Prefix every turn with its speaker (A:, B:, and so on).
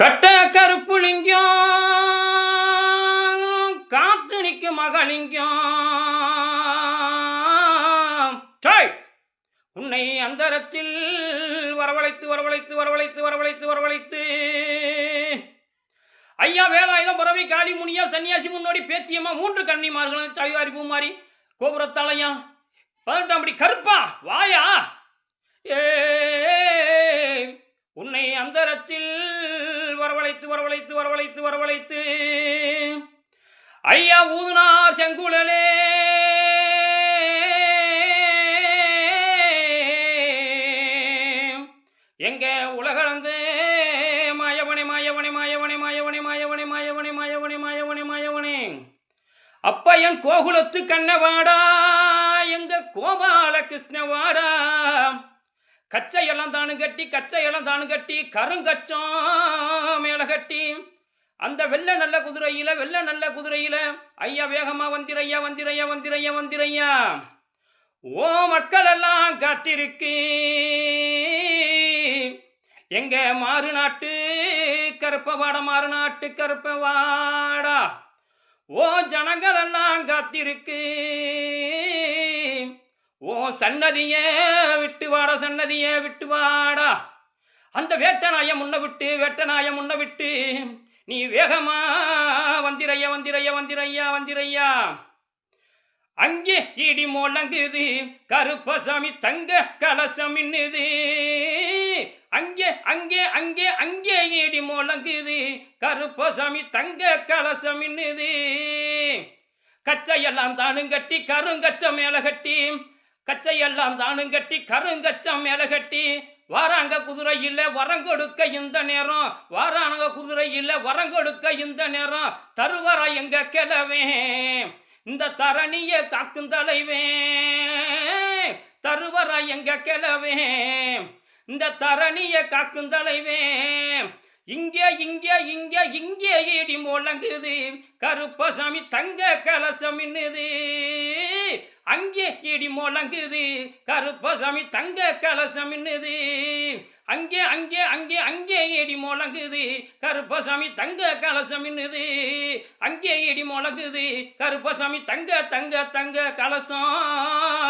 A: கட்ட கருப்புலிங்கம் காத்து நிற்கும் மகலிங்கம். உன்னை அந்தரத்தில் வரவழைத்து வரவழைத்து வரவழைத்து வரவழைத்து வரவழைத்து. ஐயா வேலாயுதம் புறவை காளி முனியா சன்னியாசி முன்னோடி பேச்சியம்மா மூன்று கன்னிமார்களும் தவிவாரி பூமாரி கோபுரத்தாலையா பதினெட்டாம் படி கருப்பா வாயா. வரவழைத்து வரவழைத்து வரவழைத்து வரவழைத்து. ஐயா ஊதுனார் செங்குழலே. எங்க உலகளந்து மாயவனே மாயவனே மாயவனே மாயவனே மாயவனே மாயவனே மாயவனே மாயவனே மாயவனே. அப்ப என் கோகுலத்து கண்ணவாடா எங்க கோபால கிருஷ்ணவாடா கச்சையெல்லாம் தானு கட்டி கச்சையெல்லாம் தானு கட்டி கருங்கச்சம் மேல கட்டி. அந்த வெள்ள நல்ல குதிரையில வெள்ள நல்ல குதிரையில ஐயா வேகமா வந்திரையா வந்திரையா வந்திரையா வந்திரையா. ஓ மக்கள் எல்லாம் காத்திருக்கு எங்க மாறு நாட்டு கருப்பவாடா மாறு நாட்டு கருப்பவாடா ஓ ஜனங்கள் எல்லாம் காத்திருக்கு ஓ சன்னதியே விட்டு வாடா சன்னதியே விட்டு வாடா. அந்த வேட்டநாயம் முன்ன விட்டு வேட்டநாயம் முன்ன விட்டு நீ வேகமா வந்திரையா வந்திரையா வந்திரையா வந்திரையா. அங்கே இடி முழங்குது கருப்பசாமி தங்க கலசம் இன்னுது அங்கே அங்கே அங்கே அங்கே இடி முழங்குது கருப்பசாமி தங்க கலசம் இன்னுது கச்சையெல்லாம் தானும் கட்டி கருங்கச்சம் மேல கட்டி கச்சையெல்லாம் தானும் கட்டி கருங்கச்சம் மேல கட்டி. வாராங்க குதிரை இல்ல வரம் கொடுக்க இந்த நேரம். வாராங்க குதிரை இல்ல வரம் கொடுக்க இந்த நேரம். தருவாரா எங்க கிழவே? இந்த தரணிய காக்கும் தலைவே. தருவரா எங்க கிழவே? இந்த தரணிய காக்கும் தலைவே. இங்கே இங்கே இங்கே இங்கே இடி முழங்குது கருப்பசாமி தங்க கலசம் இன்னுது அங்கே இடி முழங்குது கருப்பசாமி தங்க கலசம் மின்னுது. அங்கே அங்கே அங்கே அங்கே இடி முழங்குது கருப்பசாமி தங்க கலசம் மின்னுது. அங்கே இடி முழங்குது கருப்பசாமி தங்க தங்க தங்க கலசம்.